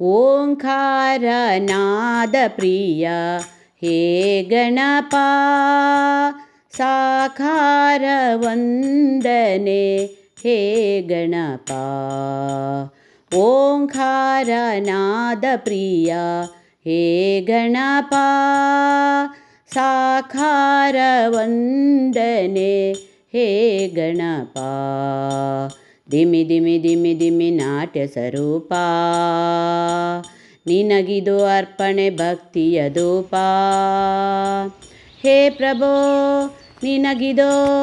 ॐकारनादप्रिया हे गणपा साकारवन्दने। हे गणपा ओङ्कारनादप्रिया। हे गणपा साकारवन्दने। हे गणपा दिमि दिमि दिमि दिमि नाट्यस्वरूपा। ನಿನಗಿದು ಅರ್ಪಣೆ ಭಕ್ತಿಯ ಧೂಪ. ಹೇ ಪ್ರಭೋ, ನಿನಗಿದೋ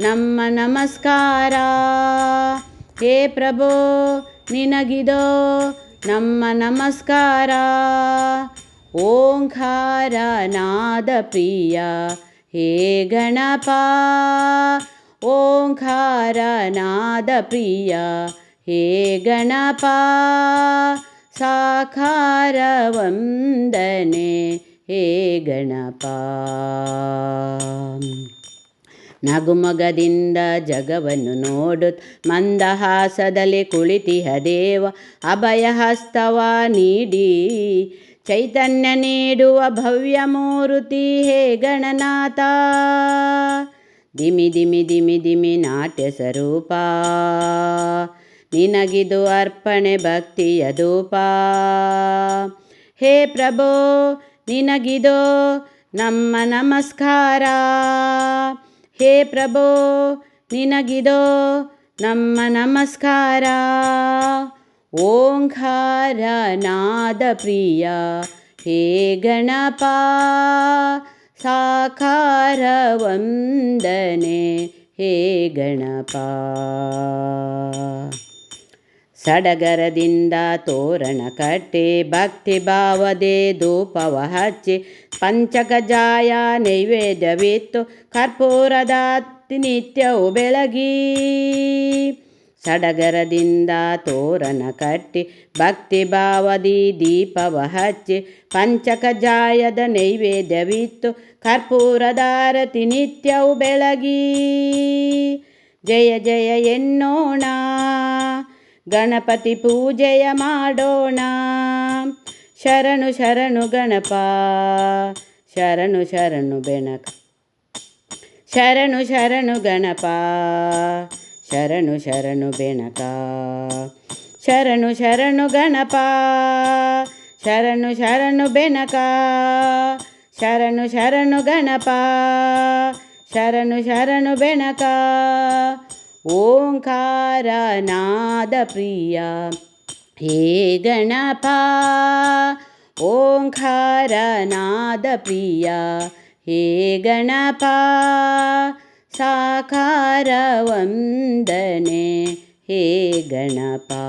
ನಮ್ಮ ನಮಸ್ಕಾರ. ಹೇ ಪ್ರಭೋ, ನಿನಗಿದೋ ನಮ್ಮ ನಮಸ್ಕಾರ. ಓಂಕಾರ ನಾದ ಪ್ರಿಯ, ಹೇ ಗಣಪ. ಓಂಕಾರ ನಾದ ಪ್ರಿಯ, ಹೇ ಗಣಪ. ಸಾಕಾರ ವಂದನೆ ಹೇ ಗಣಪ. ನಗುಮಗದಿಂದ ಜಗವನ್ನು ನೋಡುತ್ ಮಂದಹಾಸದಲ್ಲಿ ಕುಳಿತಿಹ ದೇವ ಅಭಯ ಹಸ್ತವ ನೀಡಿ. ಚೈತನ್ಯ ನೀಡುವ ಭವ್ಯ ಮೂರುತಿ, ಹೇ ಗಣನಾಥ. ದಿಮಿ ದಿಮಿ ದಿಮಿ ದಿಮಿ ನಾಟ್ಯ ಸ್ವರೂಪ. ನಿನಗಿದು ಅರ್ಪಣೆ ಭಕ್ತಿಯ ಧೂಪ. ಹೇ ಪ್ರಭೋ, ನಿನಗಿದೋ ನಮ್ಮ ನಮಸ್ಕಾರ. ಹೇ ಪ್ರಭೋ, ನಿನಗಿದೋ ನಮ್ಮ ನಮಸ್ಕಾರ. ಓಂಕಾರ ನಾದ ಪ್ರಿಯ, ಹೇ ಗಣಪ, ಸಾಕಾರ ವಂದನೆ, ಹೇ ಗಣಪ. ಸಡಗರದಿಂದ ತೋರಣ ಕಟ್ಟಿ, ಭಕ್ತಿ ಭಾವದೆ ಧೂಪವ ಹಚ್ಚಿ ಪಂಚಕಜಾಯ ನೈವೇದ್ಯವಿತ್ತು, ಕರ್ಪೂರದ ನಿತ್ಯವು ಬೆಳಗಿ. ಸಡಗರದಿಂದ ತೋರಣ ಕಟ್ಟಿ, ಭಕ್ತಿ ಭಾವದಿ ದೀಪವ ಹಚ್ಚಿ ಪಂಚಕಜಾಯದ ನೈವೇದ್ಯವಿತ್ತು ಕರ್ಪೂರದಾರತಿ ನಿತ್ಯವು ಬೆಳಗಿ. ಜಯ ಜಯ ಎನ್ನೋಣ. ಗಣಪತಿ ಪೂಜೆಯ ಮಾಡೋಣ ಶರಣು ಶರಣು ಗಣಪ ಶರಣು ಶರಣು ಬೆಣಕ ಶರಣು ಶರಣು ಗಣಪ ಶರಣು ಶರಣು ಬೆಣಕ ಶರಣು ಶರಣು ಗಣಪ ಶರಣು ಶರಣು ಬೆನಕ ಶರಣು ಶರಣು ಗಣಪ ಶರಣು ಶರಣು ಬೆನಕ ओङ्कारनादप्रिया। हे गणपा ओङ्कारनादप्रिया। हे गणपा साकारवन्दने। हे गणपा।